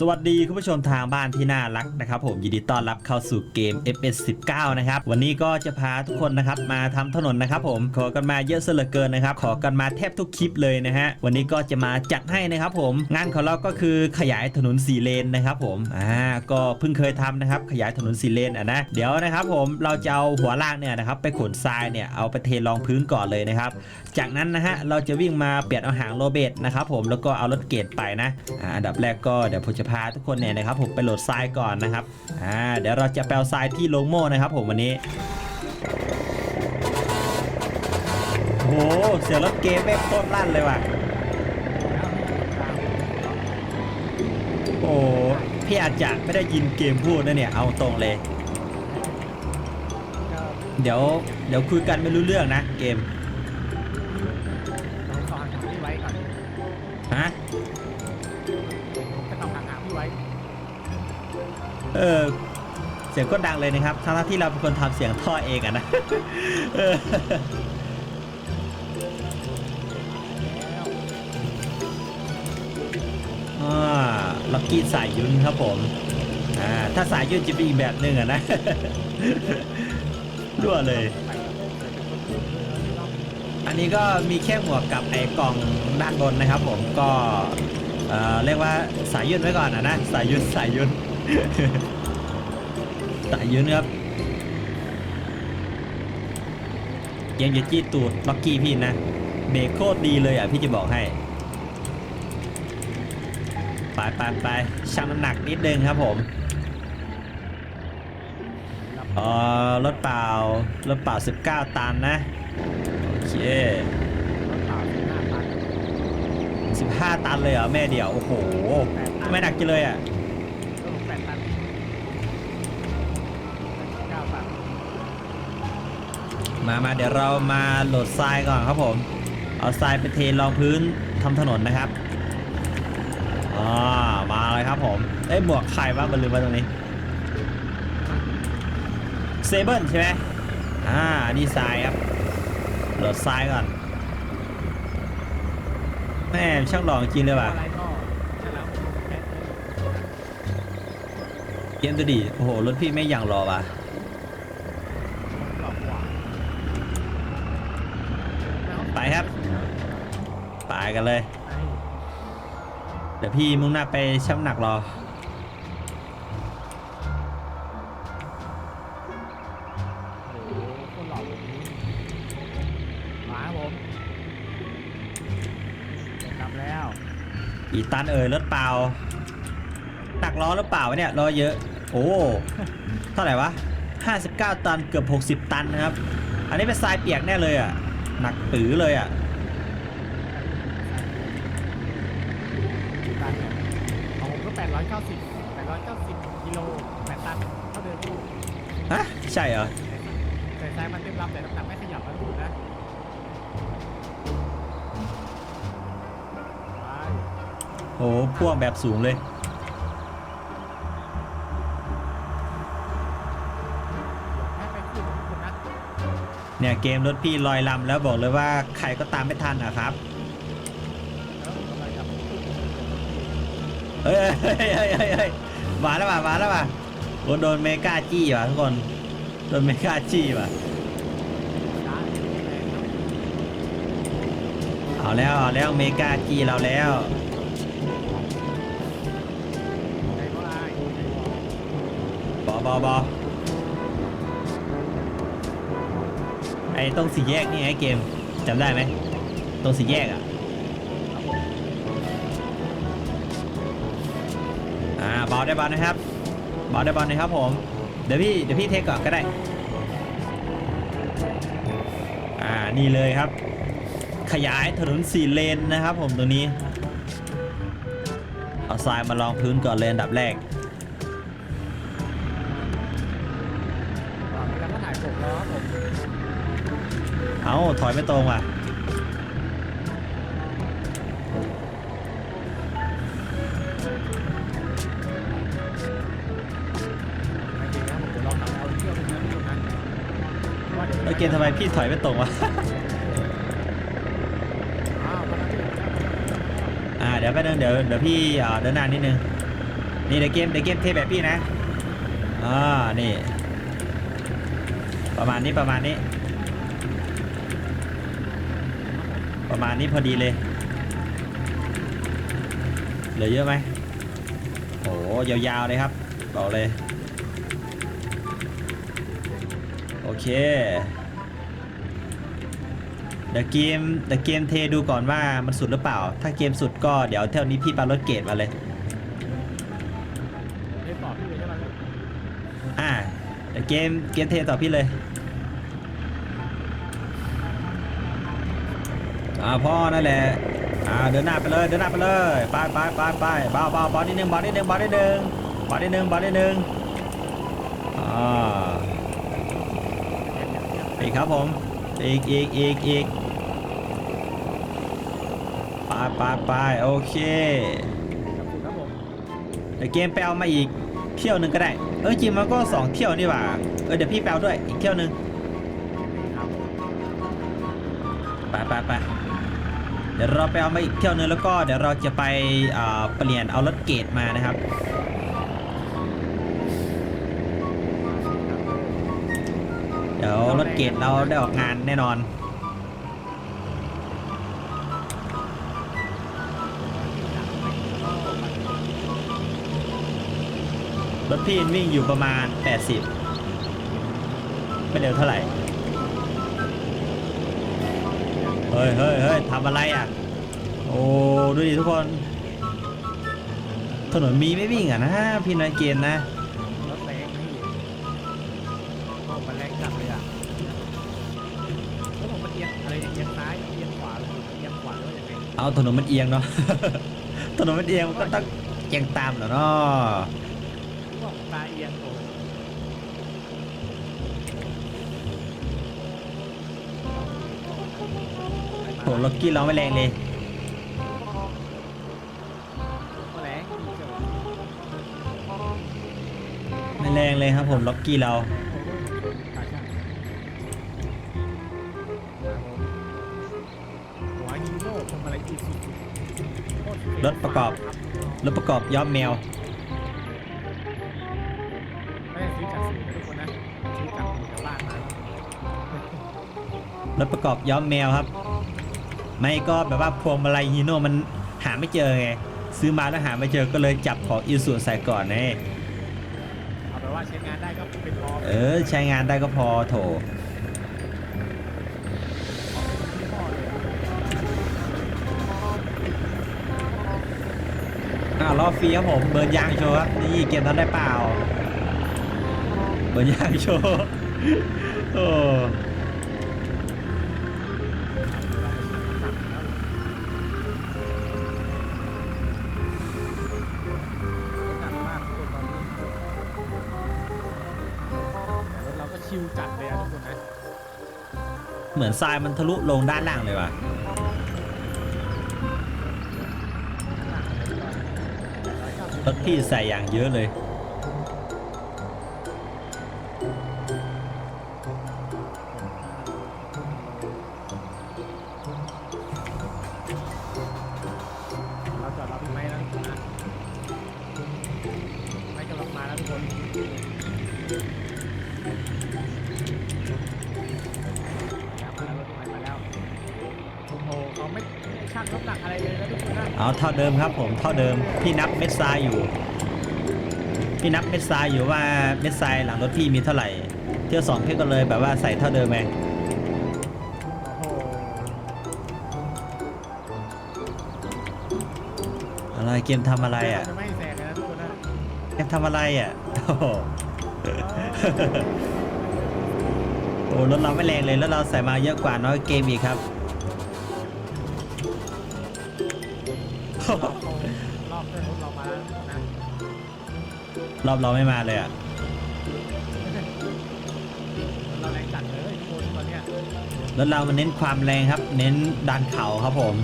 สวัสดีคุณผู้ชมทางบ้านที่น่ารักนะครับผมยินดีต้อนรับเข้าสู่เกม FS 19 นะครับวันนี้ก็จะพาทุกคนนะครับมาทำถนนนะครับผมขอกันมาเยอะเสลือเกินนะครับขอกันมาแทบทุกคลิปเลยนะฮะวันนี้ก็จะมาจัดให้นะครับผมงานของเราก็คือขยายถนนสีเลนนะครับผมอ่าก็เพิ่งเคยทำนะครับขยายถนนสีเลนอะนะเดี๋ยวนะครับผมเราจะเอาหัวลากเนี่ยนะครับไปขนทรายเนี่ยเอาไปเทรองพื้นก่อนเลยนะครับจากนั้นนะฮะเราจะวิ่งมาเปลี่ยนเอาหางโรเบตนะครับผมแล้วก็เอารถเกตไปนะอ่าอันดับแรกก็เดี๋ยวผมจะพาทุกคนเนี่ยนะครับผมไปโหลดทรายก่อนนะครับอ่าเดี๋ยวเราจะแปลทรายที่โลงโม่นะครับ ผมวันนี้โอ้โหเสียงรถเกมไม่โคตรลั่นเลยว่ะ โอ้พี่อาจจะไม่ได้ยินเกมพูดนะเนี่ย เอาตรงเลย เดี๋ยว เดี๋ยวคุยกันไม่รู้เรื่องนะเกม เออเสียงก็ดังเลยนะครับทั้งที่เราเป็นคนทำเสียงท่อเองอะนะล้วอ่าลักกี้สายยุนครับผมถ้าสายยุนจะเป็นอีกแบบหนึ่งอะนะรั่วเลย อันนี้ก็มีแค่หมวกกับไอ้กล่องด้านบนนะครับผมก็เเรียกว่าสายยุนไว้ก่อนอะนะสายยุนสายยุน สายยุนะครับยังจะจี้ตูดล็อกกี้พี่นะ เบรกโคตรดีเลยอะพี่จะบอกให้ ไปไปไปชั่งน้ำหนักนิดนึงครับผมเออรถเปล่ารถเปล่า 19 ตันนะ โอเคสิบห้าตัน15 ตันเลยเหรอ แม่เดียว โอ้โห ไม่หนักจังเลยอะ มามาเดี๋ยวเรามาโหลดทรายก่อนครับผม เอาทรายไปเทรองพื้นทำถนนนะครับอ่ามาเลยครับผมเอ้ยหมวกใครวะมันลืมไว้ตรงนี้เซเบิลใช่ไหมอ่านี่ทรายครับโหลดทรายก่อนแม่ช่างหล่อจริงเลยว่ะอะไรก็ใช่แล้วแค่เลยเกมตัวดีโอ้โหรถพี่ไม่อย่างรอว่ะ หลอกกว่า ไปครับ ไปกันเลยไปเดี๋ยวพี่มุ่งหน้าไปชั่งน้ำหนักรอ โอ้โหคนหลอกแบบนี้มาครับผมกลับแล้วอีตันเอ่ยรถเปล่าหนักล้อหรือเปล่าวะเนี่ยล้อเยอะ โอ้ เท่าไหร่วะ 59 ตันเกือบ 60 ตันนะครับ อันนี้เป็นทรายเปียกแน่เลยอะ หนักปือเลยอะ โอ้พ่วงแบบสูงเลย เนี่ยเกมรถพี่ลอยลำแล้วบอกเลยว่าใครก็ตามไม่ทันอะครับเฮ้ยเฮ้ยเฮ้ยเฮ้ยเฮ้ยมาแล้วว่ะมาแล้วว่ะโอ้โดนเมกาจี้ว่ะทุกคน โดนเมกาจี้ว่ะเอาแล้วเอาแล้วเมกาจี้เราแล้ว อบอบอไอ้ตรงสี่แยกนี่ไงเกมจำได้ไหมตรงสี่แยกอะอ่าเบาได้เบานะครับเบาได้เบานะครับผมเดี๋ยวพี่เดี๋ยวพี่เทคก่อนก็ได้อ่านี่เลยครับ ขยายถนนสี่เลนนะครับผมตรงนี้เอาทรายมาลองพื้นก่อนเลนดับแรก เอาถอยไม่ตรงว่ะเกคนนะว่าดี๋ยวแล้วเกมทำไมพี่ถอยไม่ตรงวะ อ่าเดี๋ยวแป๊บนึงเดี๋ยวเดี๋ยวพี่เดินหน้านิดนึง นี่เดี๋ยวเกมเดี๋ยวเกมเทแบบพี่นะ อ่า นี่ ประมาณนี้ประมาณนี้ ประมาณนี้พอดีเลย เหลือเยอะไหมโอ้ยาวๆเลยครับบอกเลย โอเค เดี๋ยวเกมเดี๋ยวเกมเทดูก่อนว่ามันสุดหรือเปล่า ถ้าเกมสุดก็เดี๋ยวเท่านี้พี่ปารถเกตมาเลยได้ตอพี่เลยใช่ไหมอ่าเดี๋ยวเกมเกมเทต่อพี่เลย อ่าพ่อนั่นแหละอ่าเดินหน้าไปเลยเดินหน้าไปเลยไปไปไปไปเบาเบาเบานิดนึงเบานิดนึงเบานิดนึงเบานิดนึงเบานิดนึงอ่าอีกครับผมอีกอีกอีกอีกไปไปไปโอเคเดี๋ยวเกมไปเอามาอีกเที่ยวหนึ่งก็ได้ เออจริงมันก็สองเที่ยวนี่หว่าเออเดี๋ยวพี่แปลด้วยอีกเที่ยวหนึ่งไปไปไป เดี๋ยวเราไปเอามาอีกเที่ยวหนึงแล้วก็เดี๋ยวเราจะไปเปลี่ยนเอารถเกตมานะครับ เดี๋ยวรถเกตเราได้ออกงานแน่นอนรถพี่วิ่งอยู่ประมาณ 80 ไม่เร็วเท่าไหร่ ฮ้ยเฮ้ยเฮ้ยทำอะไรอะ โอ้ดูดิทุกคน ถนนมีไม่วิ่งอะนะพี่นายเกณฑ์นะรถแรงนะพี่โอ้มันแรงจัดเลยอะแล้วผมมันเอียงอะไรเนี่ยเอียงซ้ายเอียงขวาหรือเอียงขวาหรือว่ายังไงเอาถนนมันเอียงเนาะ ถนนมันเอียงมันก็ต้องเอียงตามเหรอเนาะว่าตาเอียงโอ้ โหล็อกกี้เราไม่แรงเลยก็แรงพี่เจ้าไม่แรงเลยครับผมล็อกกี้เราโอ้โหตาช่างครับผมหัวฮีโร่พวงมาลัยอีซูซูโคตเท่รถประกอบ รถประกอบย้อมแมวไม่ได้ซื้อจากศูนย์นะทุกคนนะซื้อจากหมู่แถวบ้านมารถประกอบย้อมแมวครับ ไม่ก็แบบว่าพวงมาลัยฮีโน่มันหาไม่เจอไงซื้อมาแล้วหาไม่เจอก็เลยจับของอิสุใส่ก่อนไงเอาไปนว่าใช้งานได้ก็เป็นรอเออใช้งานได้ก็พอโถที่พ่อเลยอะอ้าวล้อฟรีครับผมเบิร์นยางโชว์ครับนี่เกมทำได้เปล่าเบิร์นยางโชว์โอ้ เหมือนทรายมันทะลุลงด้านล่างเลยว่ะรถพี่ใส่อย่างเยอะเลย เอาเท่าเดิมครับผมเท่าเดิมพี่นับเม็ดทรายอยู่พี่นับเม็ดทรายอยู่ว่าเม็ดทรายหลังรถพี่มีเท่าไหร่ เที่ยวสองพี่ก็เลยแบบว่าใส่เท่าเดิมไงอะไรเกมทำอะไรอะไม่แซงเลยนะทุกคนนะเกมทำอะไรอะโอ้โหโอ้รถเราไม่แรงเลยแล้วเราใส่มาเยอะกว่าน้อยเกมอีกครับ รอบรอบเพื่อนรถเรามาแล้วนะรอบเราไม่มาเลยอะ เราแรงจัดเลยทุกคนตอนเนี้ยรถเรามันเน้นความแรงครับ เน้นดันเข่าครับผม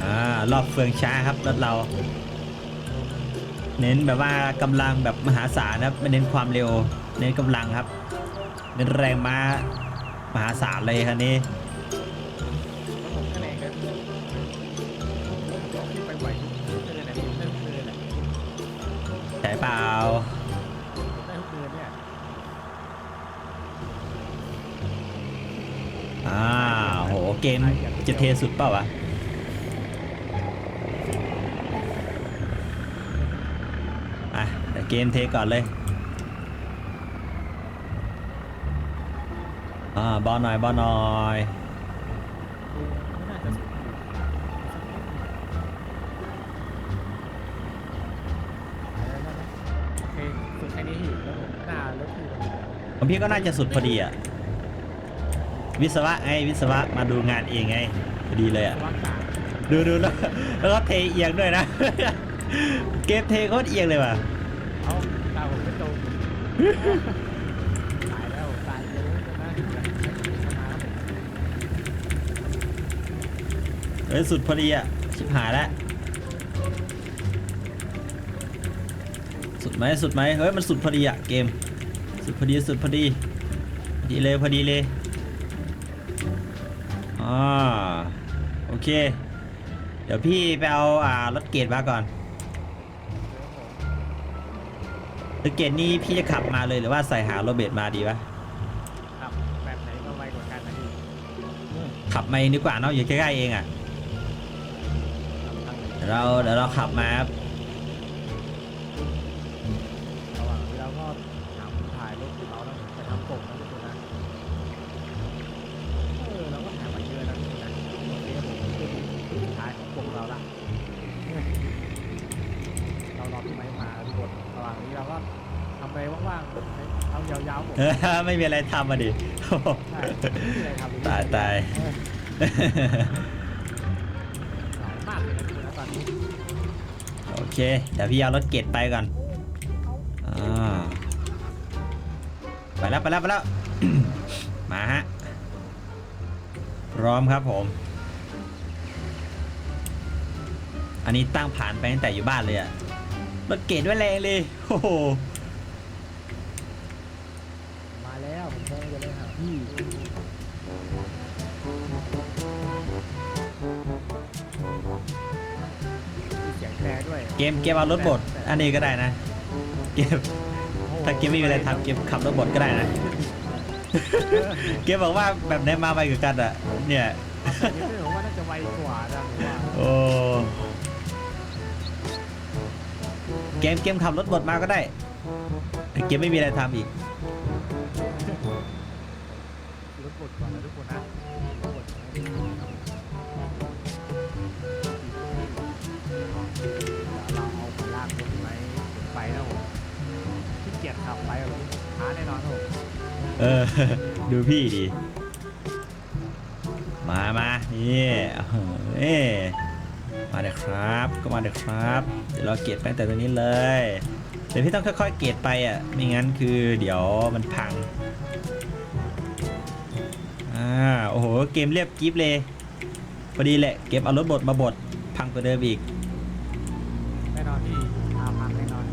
อ่ารอบเฟืองช้าครับรถเรา เน้นแบบว่ากำลังแบบมหาศาลนะครับไม่เน้นความเร็ว เน้นกำลังครับ เน้นแรงม้ามหาศาลเลยคันนี้ เลยแหละทุกเลยแหละใช่เปล่าได้ทุกเดือนเนี่ยอ่าโหเกมจะเทสุดเปล่าวะอะเดี๋ยวเกมเทก่อนเลยอ่าบอลหน่อยบอลหน่อย ของพี่ก็น่าจะสุดพอดีอะ วิศวะไงวิศวะมาดูงานเองไงพอดีเลยอะ ดูดูแล้วแล้วก็เทเอียงด้วยนะ เกมเทโคตรเอียงเลยว่ะเอาตาผมไม่ตรงตายแล้วตายเยอะนะเดี๋ยวนะสมาร์ทเฮ้ยสุดพอดีอะ ชิบหายแล้ว สุดไหมสุดไหมเฮ้ยมันสุดพอดีอะเกม สุดพอดีสุดพอดีพอดีเลยพอดีเลยอ่าโอเค เดี๋ยวพี่ไปเอาอ่ารถเกตมาก่อนรถเกตนี่พี่จะขับมาเลยหรือว่าใส่หาโรเบตมาดีวะครับแบบไหนก็ไวกว่ากันนะพี่ขับมาเองดีกว่าเนาะอยู่ใกล้ๆเองอะเดี๋ยวเราเดี๋ยวเราขับมาครับ ไม่มีอะไรทำมาดิใช่ไม่มีอะไรทำตายตายหลายมากเลยนะทุกคนนะตอนนี้โอเค เดี๋ยวพี่เอารถเกตไปก่อนอ่าไปแล้วไปแล้วไปแล้ว มาฮะพร้อมครับผม อันนี้ตั้งผ่านไปตั้งแต่อยู่บ้านเลยอะรถเกตด้วยแรงเลย โอ้โห กมเกมเอารถบดอันนี้ก็ได้นะ เกมถ้าเกมไม่มีอะไรทำเกมขับรถบดก็ได้นะ เกมบอกว่าแบบไหนมาไวกว่ากันอะเนี่ยเดี๋ยวผมว่าน่าจะไวกว่านะผมว่าโอ้เกมเกมขับรถบดมาก็ได้แต่เกมไม่มีอะไรทำอีกรถบดก่อนนะทุกคนนะรถบด ขับไปหรอกช้าแน่นอนครับผมเออ ดูพี่ดิ มามานี่เอ้ยมาเดี๋ยวครับ ก็มาเดี๋ยวครับ เดี๋ยวเราเกตไปตั้งแต่ตรงนี้เลย เดี๋ยวพี่ต้องค่อยๆ เกตไปอะ ไม่งั้นคือเดี๋ยวมันพัง อ่า โอ้โห เกมเรียบกิฟเลย พอดีแหละ เกมเอารถบดมาบด พังกว่าเดิมอีก แน่นอนที่อาพังแน่นอน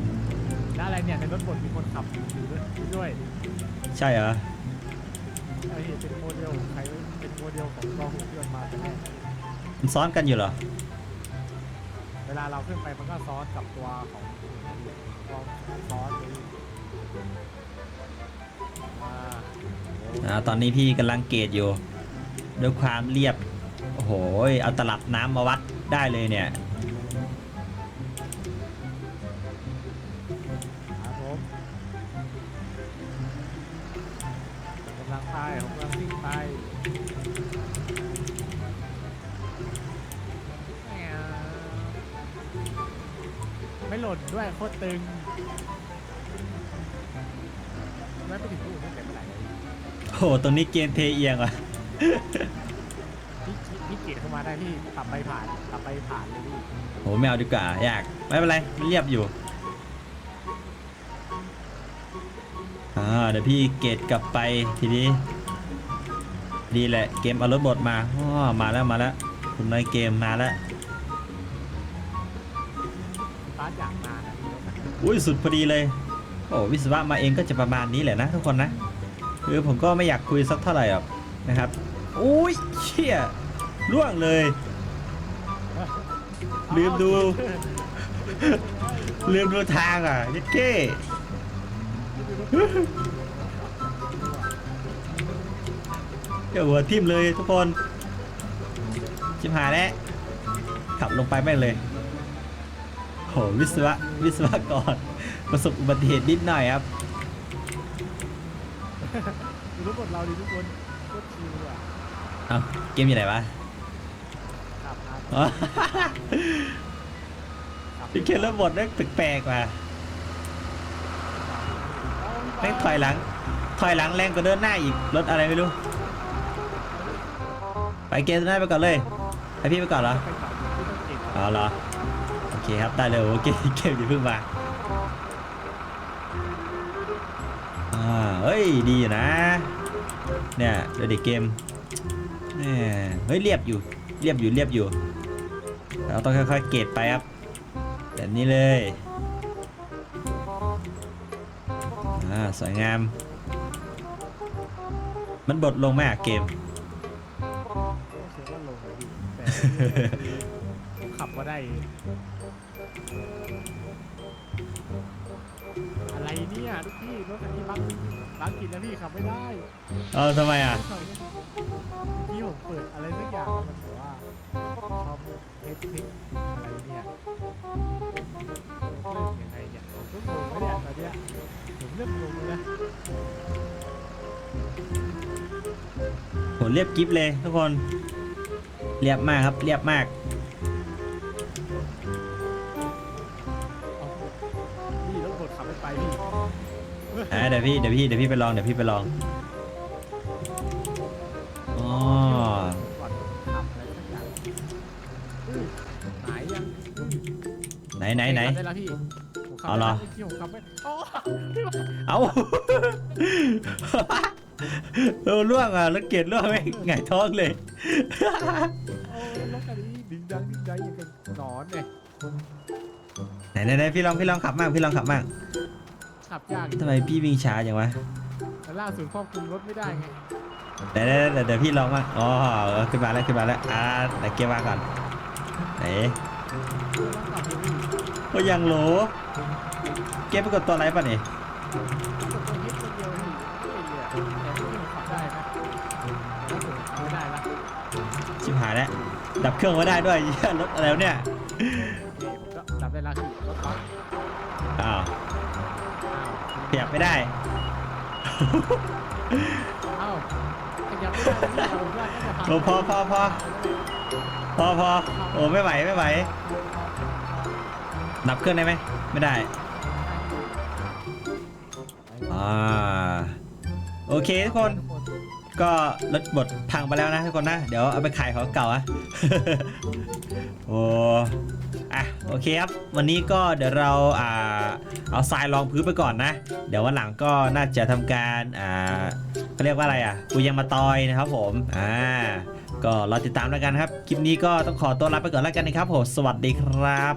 แล้วอะไร เนี่ยในรถบดมีคนขับอยู่ด้วยด้วยใช่เหรอไอ้เห็นเป็นโมเดลใครเป็นโมเดลของกองหุ่นยนต์มาแต่แรกมันซ้อนกันอยู่เหรอ เวลาเราขึ้นไปมันก็ซ้อนกับตัวของกองซ้อนเลยอ่าอ่าตอนนี้พี่กำลังเกตอยู่ ด้วยความเรียบ โอ้โห เอาตลับน้ำมาวัดได้เลยเนี่ย หล่นด้วยโคตรตึงไม่ไปถึงลูกตั้งแต่เมื่อไหร่เลยโอ้โหตรงนี้เกมเทเอียงว่ะ พี่พี่เกียรเข้ามาได้พี่ตับไปผ่านตับไปผ่านเลยพี่โหไม่เอาดีกว่า อยาก ไม่เป็นไรมันเรียบอยู่อ่าเดี๋ยวพี่เกตกลับไปทีนี้ ดีแหละ เกมเอารถบดมาอ้อมาแล้วมาแล้วคุณนายเกมมาแล้ว อย่างมานะอุ้ยสุดพอดีเลย โอ้วิศวะมาเองก็จะประมาณนี้แหละนะทุกคนนะคือผมก็ไม่อยากคุยสักเท่าไหร่หรอกนะครับอุ้ยเชี่ยล่วงเลย ลืมดู ลืมดูทางอะยัดเก้เดี๋ยวหัวทิ่มเลยทุกคน ชิบหายแล้วขับลงไปแม่งเลย วิศวะวิศวกรประสบอุบัติเหตุนิดหน่อยครับดูทุกคนเราดิทุกคนโคตรชิวอะเอ้าเกมอยู่ไหนวะขับมาอ๋อขับพี่เคนเริ่มบทแม่งแปลกๆว่ะแม่งถอยหลัง ถอยหลังแรงกว่าเดินหน้าอีกรถอะไรไม่รู้ ไปเกมหน้าไปก่อนเลยให้พี่ไปก่อนเหรอไปขับที่ต้องเก่งอ๋อเหรอโอ เคครับ ได้เลยโอเคเกมอย่าเพิ่งมาอ่าเฮ้ย ดีอยู่นะ เนี่ยเดี๋ยวเด็กเกมเนี่ยเฮ้ยเรียบอยู่ เรียบอยู่เรียบอยู่ เราต้องค่อยๆเกตไปครับแบบนี้เลยอ่าสวยงาม มันบดลงไหมอะเกม อ้เสียว่าลงเลยพี่แต่ผมขับมาได้อะไรเนี่ยทุกพี่รถคันนี้บังบังกินแล้วพี่ขับไม่ได้เออทำไมอะขับไม่ได้พี่ผมเปิดอะไรสักอย่างมันบอกว่าชอบเทคนิคอะไรเนี่ยเริ่มยังไงเนี่ยผมก็งงไม่ได้ตอนเนี้ยผมเริ่มงงเลยนะโหเรียบกิฟเลยทุกคน เรียบมากครับ เรียบมาก อ่าเดี๋ยวพี่เดี๋ยวพี่เดี๋ยวพี่ไปลองเดี๋ยวพี่ไปลองอ๋อก่อนขับอะไรสักอย่างอื้อหายยังไหนไหนไหน ขับได้แล้วพี่ผมขับเอาเหรอ ได้แล้วพี่ผมขับไม่โอ้พี่ว่าเอาเออล่วงอะรถเกียรล่วงไม่งไงายท้องเลย โอ้รถคันนี้ดึงดังดึงดังอย่างกับหนอนเนี่ยไหนไหนไหนพี่ลองพี่ลองขับมากพี่ลองขับมาก ขับยากทำไมพี่วิ่งช้าจังวะแต่ล่าสุดควบคุมรถไม่ได้ไงเดี๋ยวเดี๋ยวเดี๋ยวเดี๋ยวพี่ลองมากอ๋อเออขึ้นมาแล้วขึ้นมาแล้วอ่าไหนเกียร์มาก่อนไหนต้องขับพี่พี่โอ้ยังโหลเกียร์ไปกดตัวอะไรป่ะนี่กดตัวนิดตัวเดียวพี่ไม่เหลือแต่พี่ผมขับได้นะแต่ล่าสุดขับไม่ได้ละชิบหายแล้วดับเครื่องไว้ได้ด้วยเหี้ยรถอะไรวะเนี่ย ไม่ได้อ้าวขยับไม่ได้แล้วพี่เราว่าน่าจะพังโอ้พอพอพอพอพอโอ้ไม่ไหวไม่ไหว ดับเครื่องได้ไหม ไม่ได้ อ่า โอเคทุกคน ก็รถบดพังไปแล้วนะทุกคนนะ เดี๋ยวเอาไปขายของเก่าอะ โอ้อะ โอเคครับ วันนี้ก็เดี๋ยวเราอ่าเอาทรายรองพื้นไปก่อนนะ เดี๋ยววันหลังก็น่าจะทำการอ่าเขาเรียกว่าอะไรอะปูยังมาตอยนะครับผมอ่าก็รอติดตามแล้วกันครับ คลิปนี้ก็ต้องขอตัวลาไปก่อนแล้วกันนะครับผมสวัสดีครับ